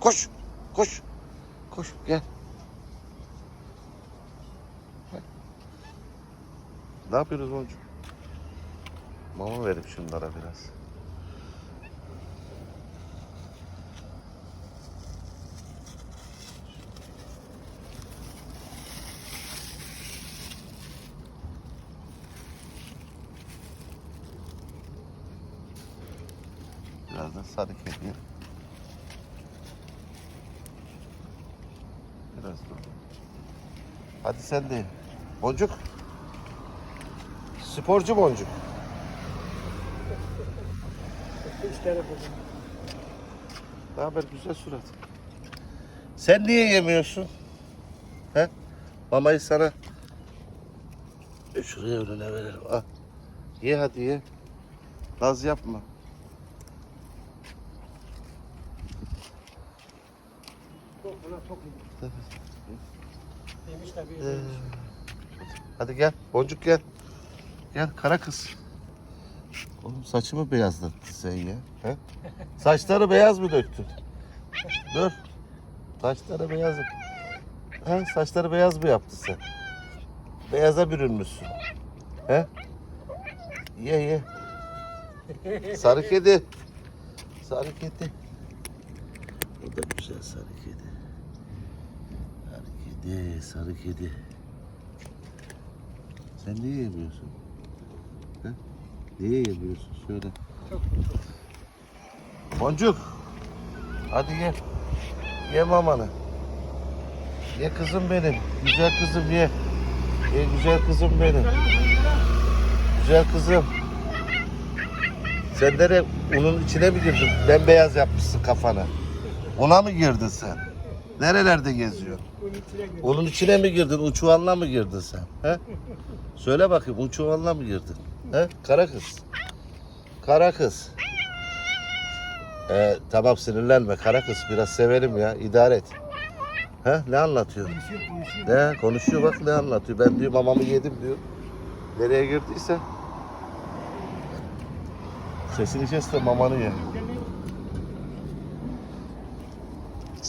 Koş. Koş. Koş gel. Ne yapıyoruz Boncuk? Mama verip şunlara biraz. Biraz da sadık Biraz dur. Hadi sen de. Boncuk. Sporcu boncuk. Ne haber güzel surat. Sen niye yemiyorsun? He? Mamayı sana E, şuraya önüne verelim. Al. Ye hadi ye. Naz yapma. Tabii. Ee, Hadi gel. Boncuk gel. Gel kara kız. Oğlum saçımı beyazlattın sen ya. He? Saçları beyaz mı döktün? Dur. Saçları beyaz. He? Saçları beyaz mı yaptın sen? Beyaza bürünmüşsün. He? Ye ye. Sarı kedi. Sarı kedi. Güzel sarı kedi. Sarı kedi, sarı kedi. Sen niye yemiyorsun? He? Niye yemiyorsun? Söyle. Boncuk. Hadi ye. Ye mamanı. Ye kızım benim. Güzel kızım ye. Ye güzel kızım benim. Güzel kızım. Sen nereye? Unun içine mi girdin? Bembeyaz yapmışsın kafana. Ona mı girdin sen? Nerelerde geziyorsun? Onun içine mi girdin? Uçuvanla mı girdin sen? He? Söyle bakayım uçuvanla mı girdin? He? Kara kız. Kara kız. Ee, tamam sinirlenme kara kız. Biraz severim ya. idare et. He? Ne anlatıyor? Konuşuyor, konuşuyor. Ne? Konuşuyor bak ne anlatıyor. Ben diyor mamamı yedim diyor. Nereye girdiyse. Sesini kes de mamanı ye.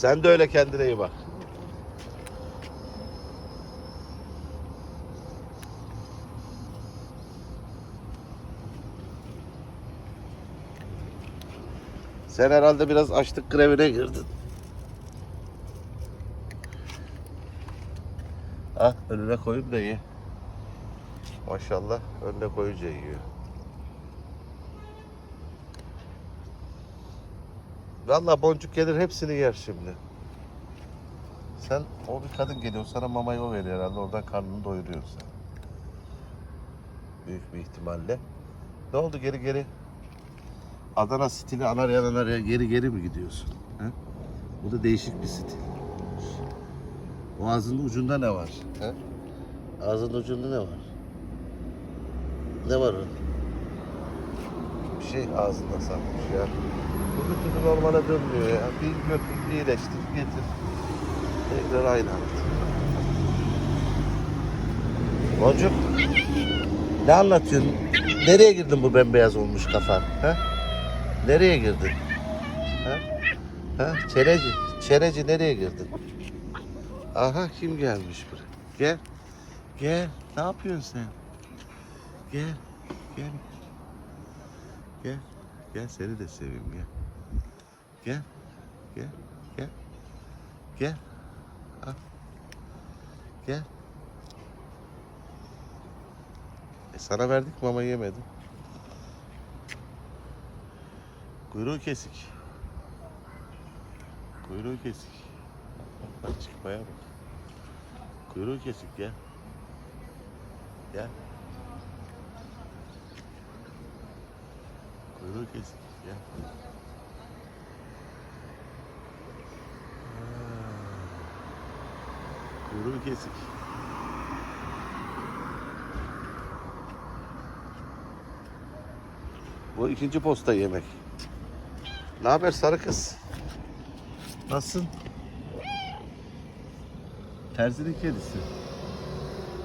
Sen de öyle kendine iyi bak. Sen herhalde biraz açlık grevine girdin. Ah önüne koyup da ye. Maşallah önüne koyunca yiyor. Vallahi boncuk gelir hepsini yer şimdi. Sen o bir kadın geliyor sana mamayı o veriyor herhalde oradan karnını doyuruyor sen. Büyük bir ihtimalle. Ne oldu geri geri? Adana stili anarya anarya geri geri mi gidiyorsun? He? Bu da değişik bir stil. O ağzının ucunda ne var? He? Ağzının ucunda ne var? Ne var o? Bir şey ağzında sanmış ya. Bu bir türlü normale dönmüyor ya. Bir götür, iyileştir, getir. Tekrar aynı hayat. Boncuk. Ne anlatıyorsun? Nereye girdin bu bembeyaz olmuş kafan? Ha? Nereye girdin? Ha? Ha? Çereci. Çereci nereye girdin? Aha kim gelmiş buraya? Gel. Gel. Ne yapıyorsun sen? Gel. Gel. Gel. Gel seni de seveyim gel. Gel. Gel. Gel. Gel. Al. Gel. E sana verdik mama yemedin. Kuyruğu kesik. Kuyruğu kesik. Bak çıkmaya bak. Kuyruğu kesik gel. Gel. Kuyruğu kesik gel. Ha. Kuyruğu kesik. Bu ikinci posta yemek. Ne haber sarı kız? Nasılsın? Terzinin kedisi.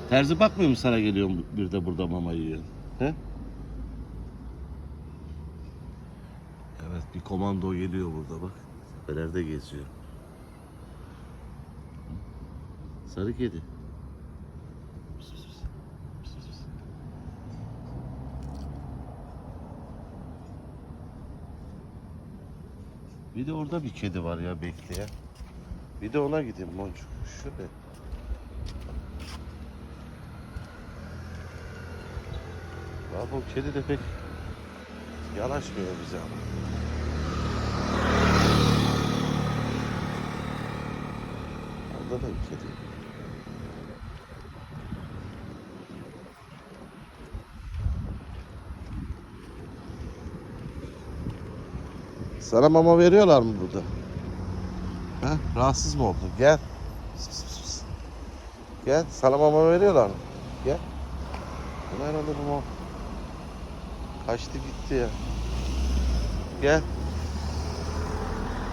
Terzi bakmıyor mu sana geliyor bir de burada mama yiyor? He? Bir komando geliyor burada bak. Tepelerde geziyor. Sarı kedi. Bir de orada bir kedi var ya bekleyen. Bir de ona gideyim boncuk. Şöyle. Ya bu kedi de pek yanaşmıyor bize ama. Da kedi. Sana mama veriyorlar mı burada? Ha? Rahatsız mı oldun? Gel. Gel. Sana mama veriyorlar mı? Gel. Bu herhalde bu. Kaçtı gitti ya. Gel.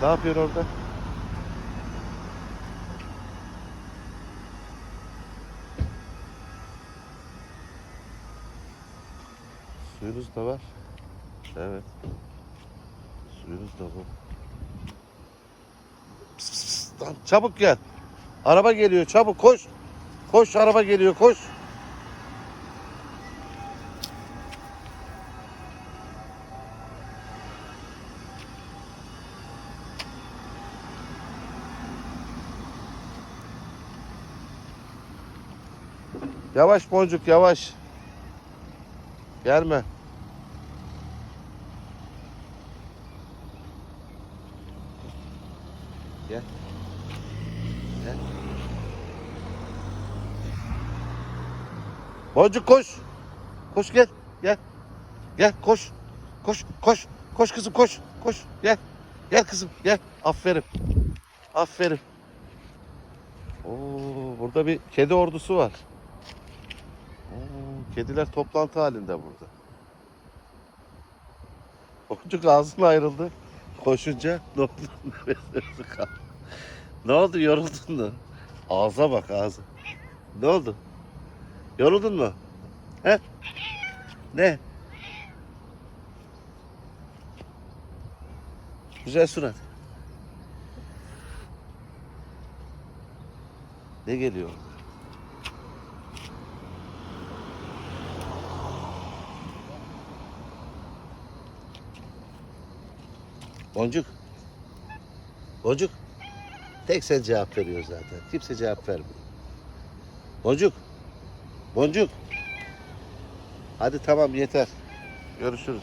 Ne yapıyor orada? Suyunuz da var. Evet. Suyunuz da var. Pıs. Lan çabuk gel. Araba geliyor çabuk koş. Koş araba geliyor koş. Yavaş boncuk yavaş. Gelme. Gel. Gel. Boncuk koş. Koş gel. Gel. Gel koş. Koş koş. Koş kızım koş. Koş. Gel. Gel kızım gel. Aferin. Aferin. Oo, burada bir kedi ordusu var. Oo, kediler toplantı halinde burada. Boncuk ağzın ayrıldı. Koşunca ne oldu? Ne oldu yoruldun mu? Ağza bak ağza. Ne oldu? Yoruldun mu? He? Ne? Güzel surat. Ne geliyor? Boncuk. Boncuk. Tek sen cevap veriyor zaten. Kimse cevap vermiyor. Boncuk. Boncuk. Hadi tamam yeter. Görüşürüz.